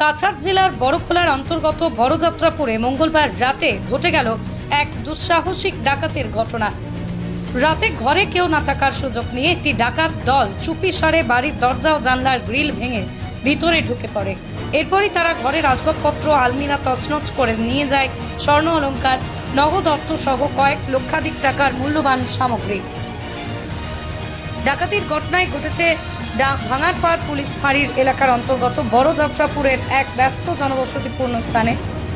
কাছাড় জেলার বড়খোলার অন্তর্গত বড়যাত্রাপুরে মঙ্গলবার রাতে ঘটে গেল এক দুঃসাহসিক ডাকাতের ঘটনা। রাতে ঘরে কেউ না থাকার সুযোগ নিয়ে একটি ডাকাত দল চুপি সারে বাড়ির দরজা ও জানলার গ্রিল ভেঙে ভিতরে ঢুকে পড়ে। এরপরই তারা ঘরের আসবাবপত্র, আলমিরা তছনছ করে নিয়ে যায় স্বর্ণ অলঙ্কার নগদ অর্থ সহ কয়েক লক্ষাধিক টাকার মূল্যবান সামগ্রী। ডাকাতির ঘটনায় ঘটেছে ভাঙারপাড় পুলিশ ফাঁড়ির এলাকার অন্তর্গত বড় যাত্রাপুরের এক ব্যস্ত জনবসতিপূর্ণ স্থানে,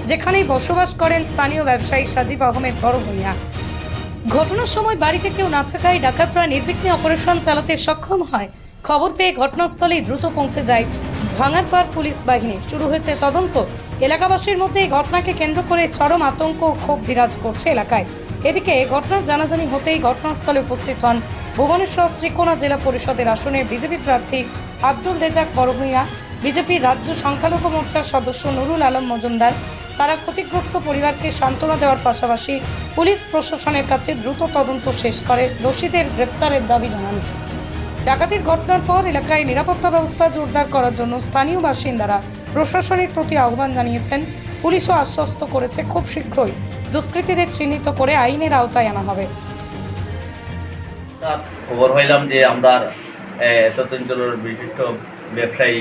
যেখানেই বসবাস করেন স্থানীয় ব্যবসায়ী সাজিব আহমেদ বড় ভূঁইয়া ঘটনার সময় বাড়িতে কেউ না থাকায় ডাকাতরা নির্বিঘ্নে অপারেশন চালাতে সক্ষম হয়। খবর পেয়ে ঘটনাস্থলেই দ্রুত পৌঁছে যায়। ভাঙারপাড় পুলিশ বাহিনী। শুরু হয়েছে তদন্ত। এলাকাবাসীর মধ্যে এই ঘটনাকে কেন্দ্র করে চরম আতঙ্ক ক্ষোভ বিরাজ করছে এলাকায়। এদিকে ঘটনার জানাজানি হতেই ঘটনাস্থলে উপস্থিত হন ভুবনেশ্বর শ্রীকোনা জেলা পরিষদের আসনের বিজেপি প্রার্থী আব্দুল রেজাক বড়ভূঁইয়া বিজেপির রাজ্য সংখ্যালঘু মোর্চার সদস্য নুরুল আলম মজুমদার, তারা ক্ষতিগ্রস্ত পরিবারকে সান্ত্বনা দেওয়ার পাশাপাশি পুলিশ প্রশাসনের কাছে দ্রুত তদন্ত শেষ করে দোষীদের গ্রেপ্তারের দাবি জানান। ডাকাতির ঘটনার পর এলাকায় নিরাপত্তা ব্যবস্থা জোরদার করার জন্য স্থানীয় বাসিন্দারা প্রশাসনের প্রতি আহ্বান জানিয়েছেন। পুলিশও আশ্বস্ত করেছে, খুব শীঘ্রই দুষ্কৃতীদের চিহ্নিত করে আইনের আওতায় আনা হবে। তার খবর পাইলাম যে আমরা এতত অঞ্চলের বিশিষ্ট ব্যবসায়ী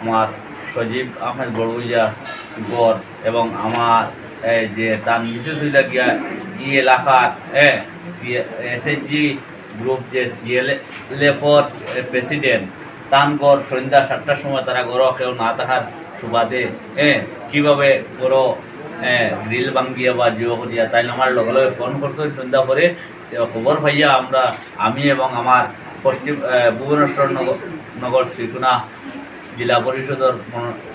আমার সজীব আহমেদ বড়ুইয়া গড় এবং আমার যে তার মিসেস হইলা গিয়া ই এলাকার হ্যাঁ এসএসজি গ্রুপ যে সিএলএফর প্রেসিডেন্ট, তান গড় সন্ধ্যা সাতটার সময় তারা গড় কেউ না থাকার সুবাদে হ্যাঁ কীভাবে গড় গ্রিল ভাঙ্গিয়া বা জিও করিয়া তাই আমার লগে লগে ফোন করছেন সন্ধ্যা পরে। খবর পাইয়া আমরা, আমি এবং আমার পশ্চিম ভুবনেশ্বর নগর নগর শ্রীকুনা জেলা পরিষদের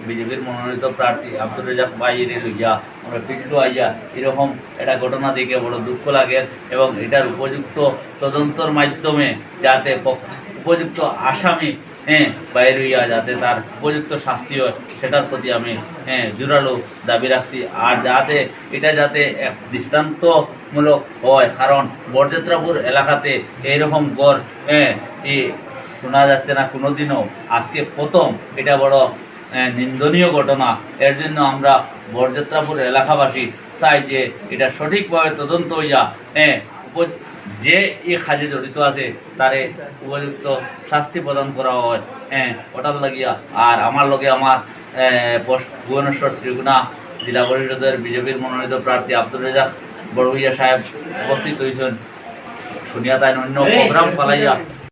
বিজেপির মনোনীত প্রার্থী আব্দুল রেজাক বাইরে লইয়া আমরা ফিল্ডু আইয়া এরকম একটা ঘটনা দেখে বড় দুঃখ লাগে এবং এটার উপযুক্ত তদন্তর মাধ্যমে যাতে উপযুক্ত আসামি হ্যাঁ বাইরে হইয়া যাতে তার উপযুক্ত শাস্তি হয়, সেটার প্রতি আমি হ্যাঁ জোরালো দাবি রাখছি। আর যাতে, এটা যাতে এক দৃষ্টান্তমূলক হয়, কারণ বরযাত্রাপুর এলাকাতে এইরকম গড় হ্যাঁ শোনা যাচ্ছে না কোনোদিনও। আজকে প্রথম এটা বড় নিন্দনীয় ঘটনা। এর জন্য আমরা বরযাত্রাপুর এলাকাবাসী চাই যে এটা সঠিকভাবে তদন্ত হইয়া হ্যাঁ যে এই কাজে জড়িত আছে তারে উপযুক্ত শাস্তি প্রদান করা হয়। হ্যাঁ ওটার লাগিয়া আর আমার লগে আমার ভুবনেশ্বর শ্রীগুণা জেলা পরিষদের বিজেপির মনোনীত প্রার্থী আব্দুল রেজাক বড়ভুইয়া সাহেব উপস্থিত হয়েছেন। শুনিয়া তাই অন্য প্রোগ্রাম পালাইয়া